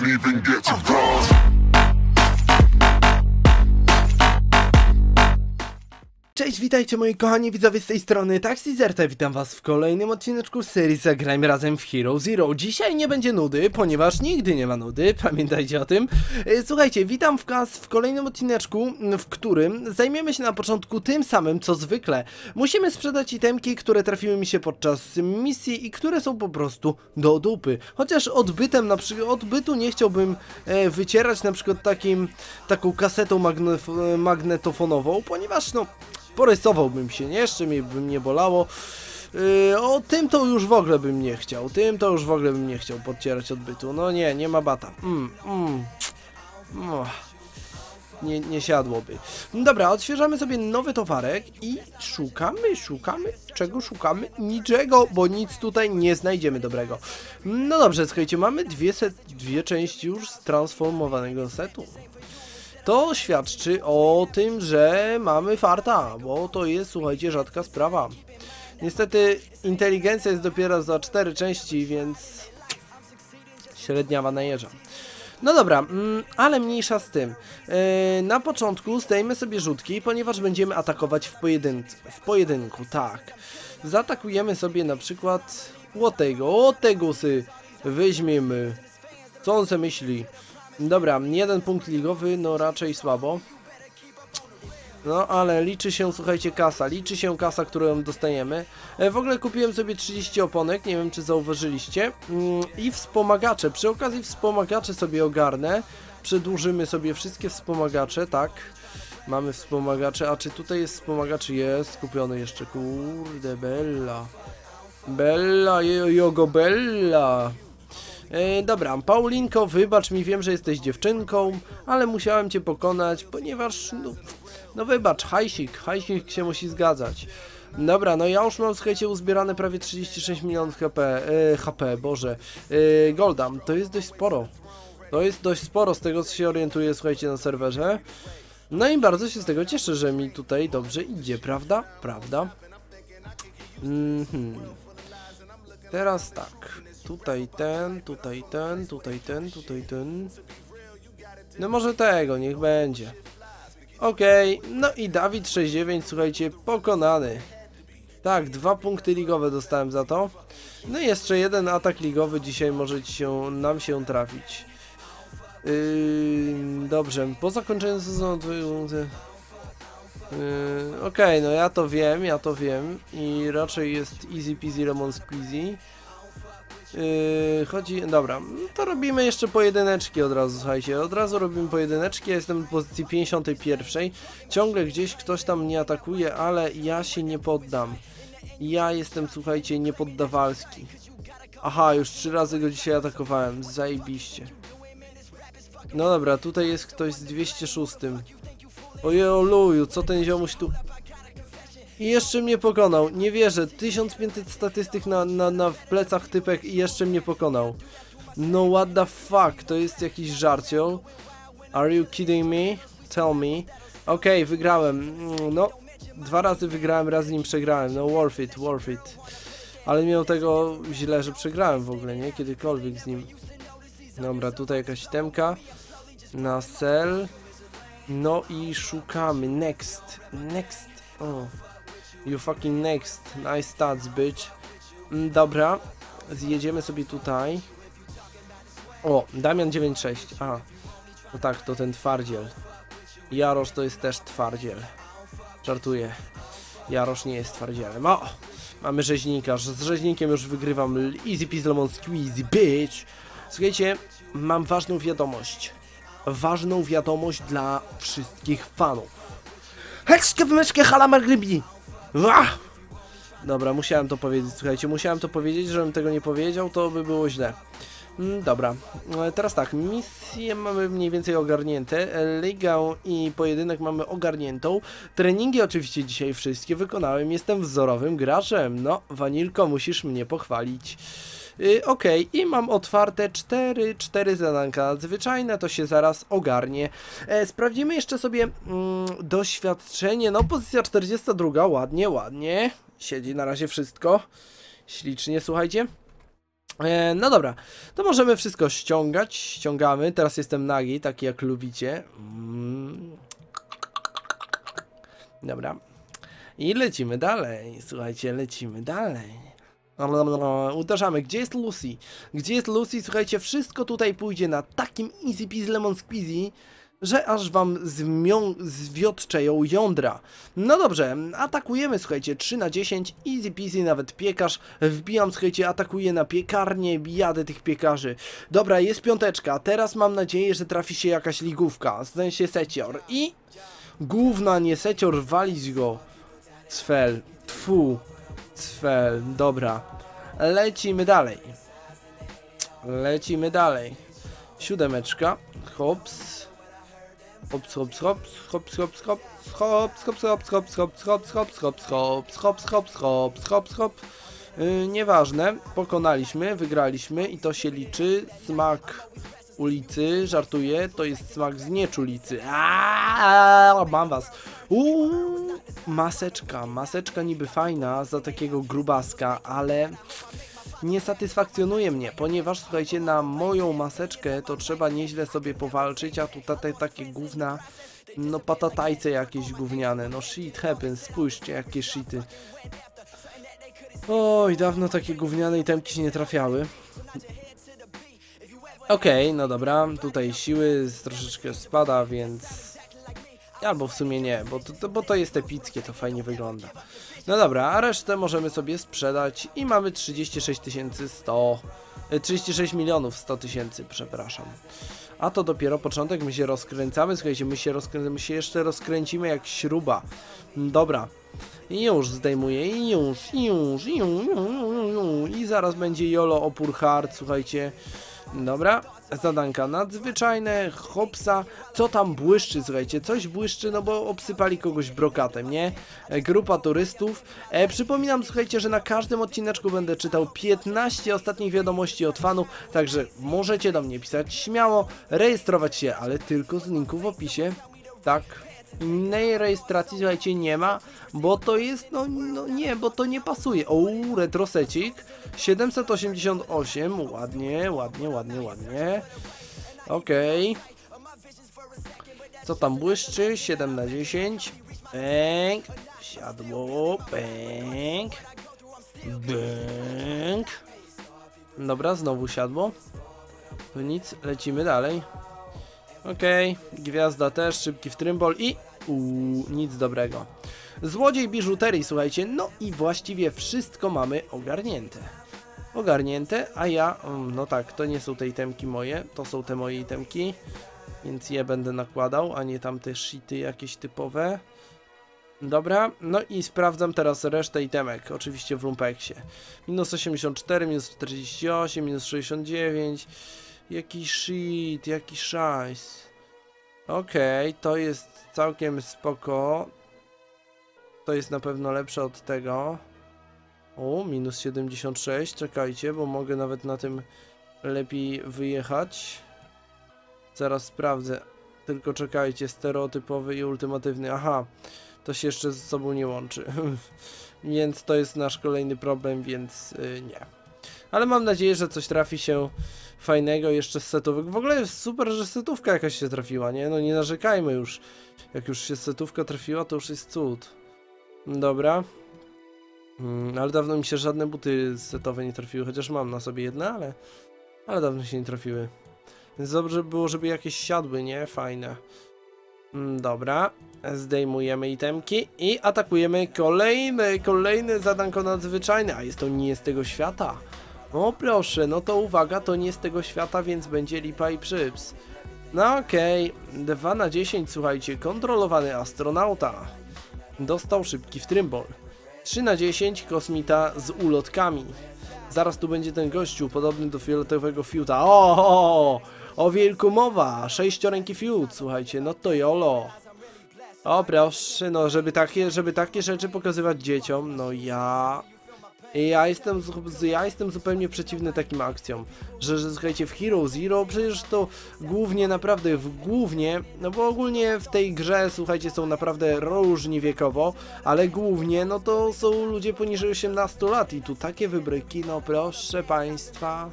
didn't even get to Cześć, witajcie moi kochani widzowie z tej strony Taxi Zerta, witam was w kolejnym odcineczku serii Zagrajmy Razem w Hero Zero. Dzisiaj nie będzie nudy, ponieważ nigdy nie ma nudy, pamiętajcie o tym. E, Słuchajcie, witam w was w kolejnym odcineczku, w którym zajmiemy się na początku tym samym co zwykle. Musimy sprzedać itemki, które trafiły mi się podczas misji i które są po prostu do dupy. Chociaż odbytem, na przykład odbytu nie chciałbym e, wycierać na przykład takim, taką kasetą magne, magnetofonową, ponieważ no porysowałbym się? Jeszcze mnie by mnie bolało. Yy, o tym to już w ogóle bym nie chciał. Tym to już w ogóle bym nie chciał podcierać odbytu. No nie, nie ma bata. Mm, mm. Nie, nie siadłoby. Dobra, odświeżamy sobie nowy towarek i szukamy, szukamy. Czego szukamy? Niczego, bo nic tutaj nie znajdziemy dobrego. No dobrze, słuchajcie, mamy dwie, set, dwie części już transformowanego setu. To świadczy o tym, że mamy farta, bo to jest, słuchajcie, rzadka sprawa. Niestety inteligencja jest dopiero za cztery części, więc średniawa najeżdża. No dobra, mm, ale mniejsza z tym. Yy, na początku zdejmę sobie rzutki, ponieważ będziemy atakować w, pojedyn w pojedynku, tak. Zaatakujemy sobie na przykład o tego, o tego sy weźmiemy. Co on se myśli? Dobra, jeden punkt ligowy, no raczej słabo. No, ale liczy się, słuchajcie, kasa. Liczy się kasa, którą dostajemy. E, w ogóle kupiłem sobie 30 oponek, nie wiem czy zauważyliście. Mm, I wspomagacze. Przy okazji wspomagacze sobie ogarnę. Przedłużymy sobie wszystkie wspomagacze, tak. Mamy wspomagacze. A czy tutaj jest wspomagaczy? Jest kupiony jeszcze. Kurde, Bella. Bella, jogo Bella. E, dobra, Paulinko, wybacz mi, wiem, że jesteś dziewczynką, ale musiałem cię pokonać, ponieważ, no, no wybacz, hajsik, hajsik się musi zgadzać. Dobra, no ja już mam, słuchajcie, uzbierane prawie 36 milionów HP, e, HP, boże, e, Golda, to jest dość sporo. To jest dość sporo z tego, co się orientuję, słuchajcie, na serwerze. No i bardzo się z tego cieszę, że mi tutaj dobrze idzie, prawda? Prawda? Mhm. Teraz tak. Tutaj ten, tutaj ten, tutaj ten, tutaj ten. No może tego, niech będzie. Okej, okay. no i Dawid 69, słuchajcie, pokonany. Tak, dwa punkty ligowe dostałem za to. No i jeszcze jeden atak ligowy dzisiaj może się, nam się trafić. Yy, dobrze, po zakończeniu sezonu... Yy, Okej, okay, no ja to wiem, ja to wiem i raczej jest easy peasy lemon squeezy. Yy, chodzi, dobra, to robimy jeszcze pojedyneczki od razu, słuchajcie, od razu robimy pojedyneczki, ja jestem w pozycji 51, ciągle gdzieś ktoś tam mnie atakuje, ale ja się nie poddam, ja jestem, słuchajcie, niepoddawalski. Aha, już trzy razy go dzisiaj atakowałem, zajebiście. No dobra, tutaj jest ktoś z 206. Ojoluju, co ten ziomuś tu... I jeszcze mnie pokonał. Nie wierzę. 1500 statystyk na, na, na w plecach typek i jeszcze mnie pokonał. No what the fuck? To jest jakiś żarcioł. Are you kidding me? Tell me. Okej, okay, wygrałem. Mm, no, dwa razy wygrałem, raz z nim przegrałem. No worth it, worth it. Ale miał tego źle, że przegrałem w ogóle, nie? Kiedykolwiek z nim. Dobra, tutaj jakaś temka. Na cel. No i szukamy. Next. Next. O. You fucking next. Nice stats, bitch. Mm, dobra. Zjedziemy sobie tutaj. O, Damian 96. Aha. No tak, to ten twardziel. Jarosz to jest też twardziel. Żartuję. Jarosz nie jest twardzielem. O! Mamy rzeźnika. Z rzeźnikiem już wygrywam. Easy peasy lemon squeezy, bitch. Słuchajcie, mam ważną wiadomość. Ważną wiadomość dla wszystkich fanów. Heczkę w myszkę halamar rybi. Dobra, musiałem to powiedzieć, słuchajcie, musiałem to powiedzieć, żebym tego nie powiedział, to by było źle. Mm, dobra, e, teraz tak, misję mamy mniej więcej ogarnięte, e, ligę i pojedynek mamy ogarniętą, treningi oczywiście dzisiaj wszystkie wykonałem, jestem wzorowym graczem, no, Wanilko, musisz mnie pochwalić. Yy, ok, i mam otwarte 4, 4 zadanka. Nadzwyczajne, to się zaraz ogarnie. E, sprawdzimy jeszcze sobie mm, doświadczenie, no pozycja 42, ładnie, ładnie, siedzi na razie wszystko, ślicznie, słuchajcie. E, no dobra, to możemy wszystko ściągać, ściągamy, teraz jestem nagi, taki jak lubicie. Mm. Dobra. I lecimy dalej, słuchajcie, lecimy dalej. Uderzamy, gdzie jest Lucy? Gdzie jest Lucy? Słuchajcie, wszystko tutaj pójdzie na takim easy peasy lemon squeezy, że aż wam zmią zwiotcze ją jądra. No dobrze, atakujemy, słuchajcie, 3 na 10, easy peasy, nawet piekarz. Wbijam, słuchajcie, atakuję na piekarnię, jadę tych piekarzy. Dobra, jest piąteczka, teraz mam nadzieję, że trafi się jakaś ligówka, w sensie secior. I... Główna, nie secior, walić go. Cfel, tfu, cfel, dobra. Lecimy dalej. Lecimy dalej. Siódemeczka, hops. Hops, hops, hops, hops, hops, hops, hops, hops, hops, hops, hops, hops, hops, hops, hops, hops, hops, hops, hops, hops. Nieważne, pokonaliśmy, wygraliśmy i to się liczy. Smak ulicy, żartuję, to jest smak z nieczulicy. Aaaa, mam was. Uuu, maseczka, maseczka niby fajna za takiego grubaska, ale nie satysfakcjonuje mnie, ponieważ słuchajcie, na moją maseczkę to trzeba nieźle sobie powalczyć, a tu te takie gówna, no patatajce jakieś gówniane, no shit happens, spójrzcie jakie shity. Oj, dawno takie gówniane itemki się nie trafiały. Okej, okay, no dobra, tutaj siły troszeczkę spada, więc... Albo w sumie nie, bo to, bo to jest epickie, to fajnie wygląda. No dobra, a resztę możemy sobie sprzedać i mamy 36 100... 36 milionów 100 tysięcy, przepraszam. A to dopiero początek, my się rozkręcamy, słuchajcie, my się, my się jeszcze rozkręcimy jak śruba. Dobra, i już zdejmuję, i już, i już, i już, i już, i zaraz będzie Jolo opór hard, słuchajcie. Dobra, zadanka nadzwyczajne, hopsa, co tam błyszczy, słuchajcie, coś błyszczy, no bo obsypali kogoś brokatem, nie? E, grupa turystów. E, przypominam, słuchajcie, że na każdym odcineczku będę czytał 15 ostatnich wiadomości od fanów, także możecie do mnie pisać śmiało, rejestrować się, ale tylko z linku w opisie, tak? Innej rejestracji, słuchajcie, nie ma, bo to jest, no, no nie, bo to nie pasuje. O, retrosecik, 788, ładnie, ładnie, ładnie, ładnie. Okej. Okay. Co tam błyszczy? 7 na 10. Bęk. Siadło. Bęk. Bęk. Dobra, znowu siadło. To nic, lecimy dalej. Okej, okay. gwiazda też, szybki w trymbol i... Uuu, nic dobrego. Złodziej biżuterii, słuchajcie, no i właściwie wszystko mamy ogarnięte. Ogarnięte, a ja, mm, no tak, to nie są te itemki moje, to są te moje itemki, więc je będę nakładał, a nie tamte shity jakieś typowe. Dobra, no i sprawdzam teraz resztę itemek, oczywiście w lumpeksie. Minus 84, minus 48, minus 69... Jaki shit, jaki szajs. Okej, okay, to jest całkiem spoko. To jest na pewno lepsze od tego. O, minus 76, czekajcie, bo mogę nawet na tym lepiej wyjechać. Zaraz sprawdzę. Tylko czekajcie, stereotypowy i ultimatywny. Aha, to się jeszcze ze sobą nie łączy. więc to jest nasz kolejny problem, więc yy, nie. Ale mam nadzieję, że coś trafi się fajnego jeszcze z setówek. W ogóle jest super, że setówka jakaś się trafiła, nie? No nie narzekajmy już. Jak już się setówka trafiła, to już jest cud. Dobra. Hmm, ale dawno mi się żadne buty setowe nie trafiły, chociaż mam na sobie jedne, ale... Ale dawno się nie trafiły. Więc dobrze by było, żeby jakieś siadły, nie? Fajne. Hmm, dobra. Zdejmujemy itemki i atakujemy kolejne, kolejne zadanko nadzwyczajne, a jest to nie z tego świata. O proszę, no to uwaga, to nie z tego świata, więc będzie lipa i przyps. No okej, okay. 2 na 10, słuchajcie, kontrolowany astronauta. Dostał szybki w trymbol. 3 na 10, kosmita z ulotkami. Zaraz tu będzie ten gościu, podobny do fioletowego fiuta. O, o, o wielku mowa, sześcioręki fiut, słuchajcie, no to jolo. O proszę, no żeby takie, żeby takie rzeczy pokazywać dzieciom, no ja I ja jestem, ja jestem zupełnie przeciwny takim akcjom, że, że słuchajcie, w Hero Zero przecież to głównie naprawdę, w głównie, no bo ogólnie w tej grze, słuchajcie, są naprawdę różni wiekowo, ale głównie, no to są ludzie poniżej 18 lat i tu takie wybryki, no proszę Państwa,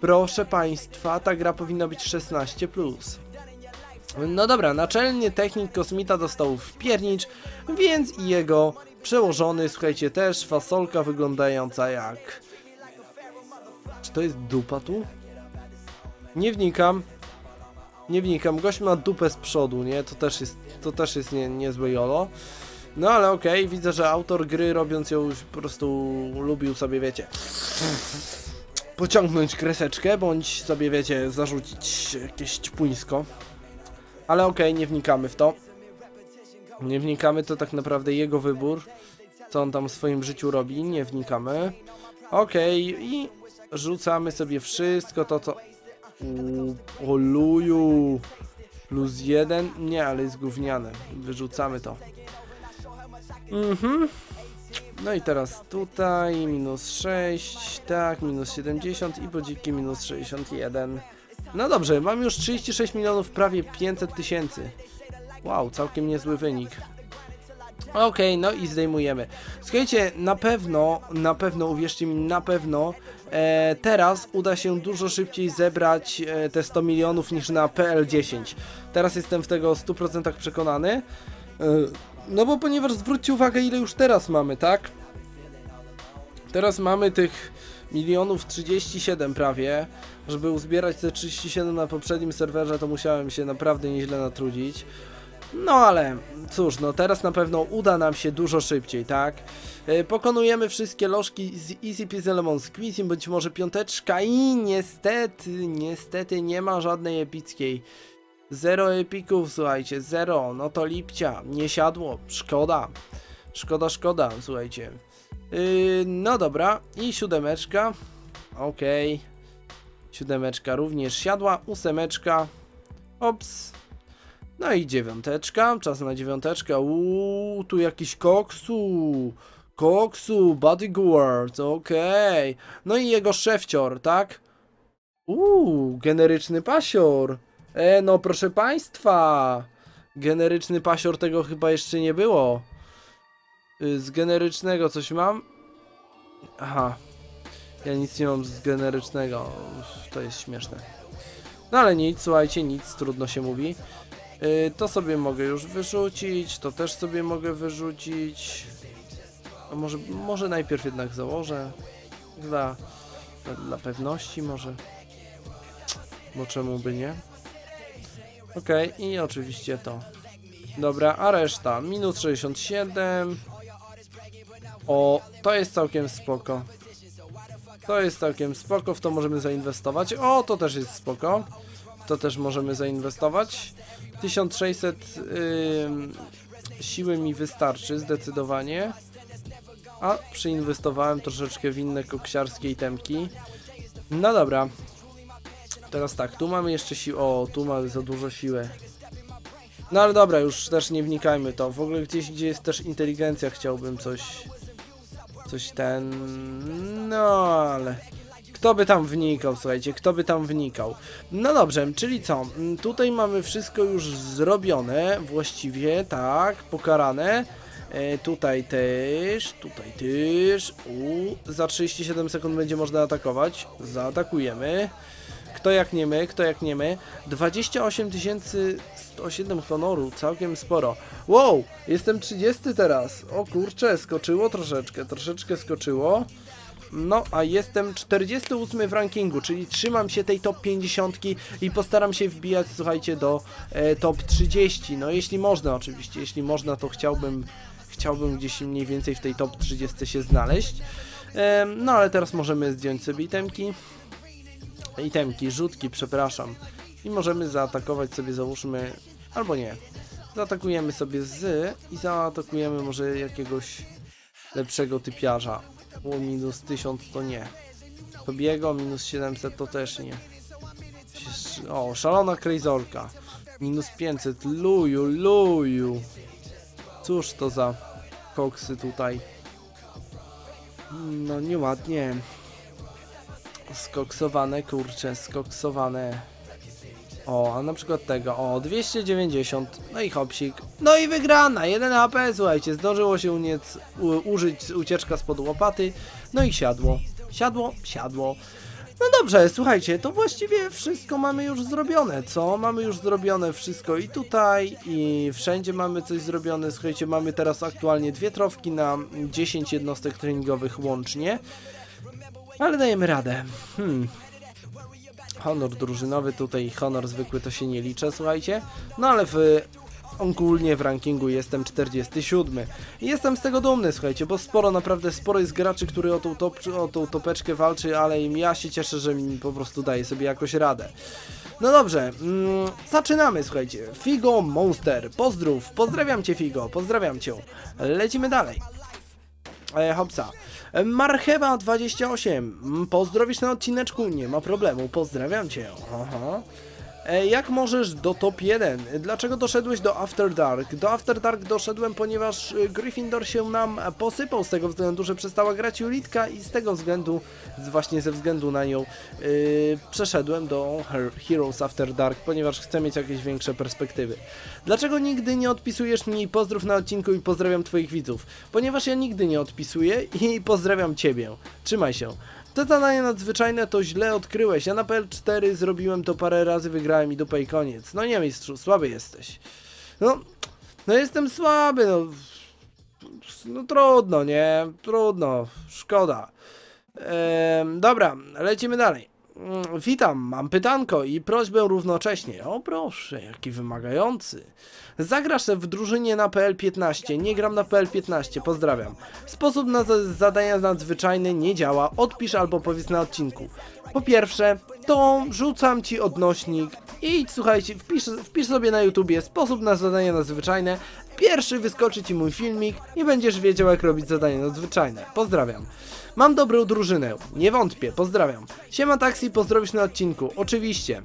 proszę Państwa, ta gra powinna być 16+. Plus. No dobra, naczelny technik kosmita dostał w piernicz, więc i jego przełożony, słuchajcie, też fasolka wyglądająca jak... Czy to jest dupa tu? Nie wnikam. Nie wnikam, gość ma dupę z przodu, nie? To też jest, to też jest nie, niezłe jolo. No ale okej, widzę, że autor gry robiąc ją po prostu lubił sobie, wiecie, pociągnąć kreseczkę, bądź sobie, wiecie, zarzucić jakieś ćpuńsko. Ale okej, nie wnikamy w to. Nie wnikamy, to tak naprawdę jego wybór. Co on tam w swoim życiu robi, nie wnikamy. Okej, i rzucamy sobie wszystko to, co... Oluju! Plus jeden? Nie, ale jest gówniane. Wyrzucamy to. Mhm. No i teraz tutaj minus 6, tak, minus 70 i podziki minus 61. No dobrze, mam już 36 milionów, prawie 500 tysięcy. Wow, całkiem niezły wynik. Okej, no i zdejmujemy. Słuchajcie, na pewno, na pewno, uwierzcie mi, na pewno e, teraz uda się dużo szybciej zebrać e, te 100 milionów niż na PL10. Teraz jestem w tego 100% przekonany. E, no bo ponieważ zwróćcie uwagę ile już teraz mamy, tak? Teraz mamy tych milionów 37 prawie. Żeby uzbierać te 37 na poprzednim serwerze to musiałem się naprawdę nieźle natrudzić. No ale cóż, no teraz na pewno uda nam się dużo szybciej, tak? E, Pokonujemy wszystkie lożki z Easy Peasy Lemon Squeezing, być może piąteczka i niestety, niestety nie ma żadnej epickiej. Zero epików, słuchajcie, zero, no to lipcia, nie siadło, szkoda. Szkoda, szkoda, słuchajcie. Yy, no dobra, i siódemeczka, okej. Siódemeczka również siadła, ósemeczka, ops. No i dziewiąteczka, czas na dziewiąteczkę. Uuu, tu jakiś koksu. Koksu, bodyguard, okej. No i jego szefcior, tak? Uuu, generyczny pasior. E, no proszę państwa. Generyczny pasior tego chyba jeszcze nie było. Y, Z generycznego coś mam? Aha. Ja nic nie mam z generycznego. To jest śmieszne. No ale nic, słuchajcie, nic, trudno się mówi. Y, to sobie mogę już wyrzucić, to też sobie mogę wyrzucić. Może, może najpierw jednak założę. Dla, dla, pewności może. Bo czemu by nie? Okej, i oczywiście to. Dobra, a reszta minus 67. O, to jest całkiem spoko. To jest całkiem spoko, w to możemy zainwestować. O, to też jest spoko. To też możemy zainwestować. 1600 ym, siły mi wystarczy zdecydowanie. A przeinwestowałem troszeczkę w inne koksiarskie itemki. No dobra. Teraz tak, tu mamy jeszcze siłę. O, tu mamy za dużo siły. No ale dobra, już też nie wnikajmy to. W ogóle gdzieś, gdzie jest też inteligencja, chciałbym coś. Coś ten. No ale. Kto by tam wnikał, słuchajcie, kto by tam wnikał. No dobrze, czyli co? Mm, Tutaj mamy wszystko już zrobione, właściwie, tak, pokarane. E, tutaj też, tutaj też. U, za 37 sekund będzie można atakować. Zaatakujemy. Kto jak nie my, kto jak nie my. 28 107 honoru, całkiem sporo. Wow, jestem 30 teraz. O kurczę, skoczyło troszeczkę, troszeczkę skoczyło. No, a jestem 48 w rankingu, czyli trzymam się tej top 50 i postaram się wbijać, słuchajcie, do e, top 30. No, jeśli można, oczywiście, jeśli można, to chciałbym, chciałbym gdzieś mniej więcej w tej top 30 się znaleźć. Em, no, ale teraz możemy zdjąć sobie itemki. Itemki, rzutki, przepraszam. I możemy zaatakować sobie, załóżmy, albo nie. Zaatakujemy sobie z i zaatakujemy może jakiegoś lepszego typiarza. O, minus 1000 to nie. Tobiego minus 700 to też nie. O, szalona krejzorka. Minus 500. Luju, luju. Cóż to za koksy tutaj. No nieładnie. Skoksowane, kurcze, skoksowane. O, a na przykład tego, o, 290, no i hopsik. No i wygrana, 1 AP, słuchajcie, zdążyło się uniec, u, użyć ucieczka spod łopaty, no i siadło, siadło, siadło. No dobrze, słuchajcie, to właściwie wszystko mamy już zrobione, co? Mamy już zrobione wszystko i tutaj, i wszędzie mamy coś zrobione. Słuchajcie, mamy teraz aktualnie dwie trofki na 10 jednostek treningowych łącznie. Ale dajemy radę. Hmm. Honor drużynowy, tutaj honor zwykły to się nie liczy, słuchajcie. No ale w ogólnie w rankingu jestem 47. I jestem z tego dumny, słuchajcie, bo sporo, naprawdę sporo jest graczy, który o tą, top, o tą topeczkę walczy, ale im ja się cieszę, że mi po prostu daje sobie jakoś radę. No dobrze, mm, zaczynamy, słuchajcie. Figo Monster, pozdrów, pozdrawiam cię Figo, pozdrawiam cię. Lecimy dalej. E, hopsa. Marchewa 28. Mm, Pozdrowisz na odcineczku? Nie ma problemu. Pozdrawiam cię. Aha. E, Jak możesz do top 1? Dlaczego doszedłeś do After Dark? Do After Dark doszedłem, ponieważ y, Gryffindor się nam posypał z tego względu, że przestała grać Julitka i z tego względu, właśnie ze względu na nią, yy, przeszedłem do Her Heroes After Dark, ponieważ chcę mieć jakieś większe perspektywy. Dlaczego nigdy nie odpisujesz mi pozdrów na odcinku i pozdrawiam twoich widzów? Ponieważ ja nigdy nie odpisuję i pozdrawiam ciebie. Trzymaj się. Te zadanie nadzwyczajne to źle odkryłeś. Ja na PL4 zrobiłem to parę razy, wygrałem i dupa i koniec. No nie mistrzu, słaby jesteś. No, no jestem słaby, no. No trudno, nie? Trudno, szkoda. Ehm, dobra, lecimy dalej. Mm, Witam, mam pytanko i prośbę równocześnie. O proszę, jaki wymagający. Zagrasz w drużynie na PL15, nie gram na PL15, pozdrawiam. Sposób na za- zadania nadzwyczajne nie działa, odpisz albo powiedz na odcinku. Po pierwsze, to rzucam ci odnośnik i słuchajcie, wpisz, wpisz sobie na YouTubie sposób na zadania nadzwyczajne. Pierwszy wyskoczy ci mój filmik i będziesz wiedział jak robić zadania nadzwyczajne. Pozdrawiam. Mam dobrą drużynę, nie wątpię, pozdrawiam. Siema taksi, pozdrowisz na odcinku, oczywiście.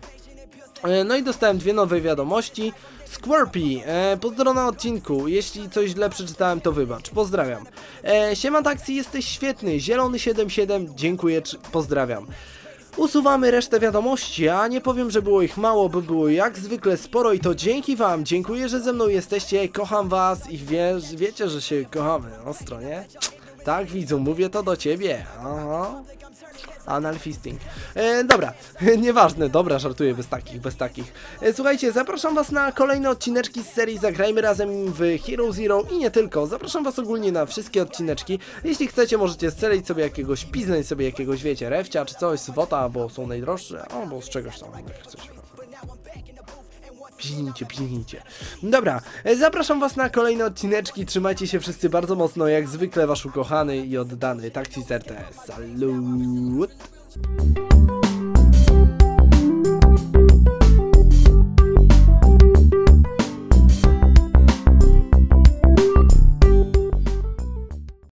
E, No i dostałem dwie nowe wiadomości. Squirpy, e, pozdro na odcinku. Jeśli coś źle przeczytałem, to wybacz. Pozdrawiam. E, siema taksi, jesteś świetny. Zielony 77, dziękuję, pozdrawiam. Usuwamy resztę wiadomości, a nie powiem, że było ich mało, bo było jak zwykle sporo i to dzięki wam. Dziękuję, że ze mną jesteście, kocham was i wie, wiecie, że się kochamy. Ostro, nie? Tak, widzu, mówię to do ciebie. Aha. Anal fisting. E, dobra, nieważne, dobra, żartuję bez takich, bez takich. E, słuchajcie, zapraszam was na kolejne odcineczki z serii Zagrajmy razem w Hero Zero i nie tylko. Zapraszam was ogólnie na wszystkie odcineczki. Jeśli chcecie, możecie strzelić sobie jakiegoś, piznąć sobie jakiegoś, wiecie, refcia czy coś, zwota, bo są najdroższe, albo z czegoś tam, jak chcecie. Piźnijcie, piźnijcie. Dobra, e, zapraszam was na kolejne odcineczki. Trzymajcie się wszyscy bardzo mocno, jak zwykle wasz ukochany i oddany Taxi RTS. Salut!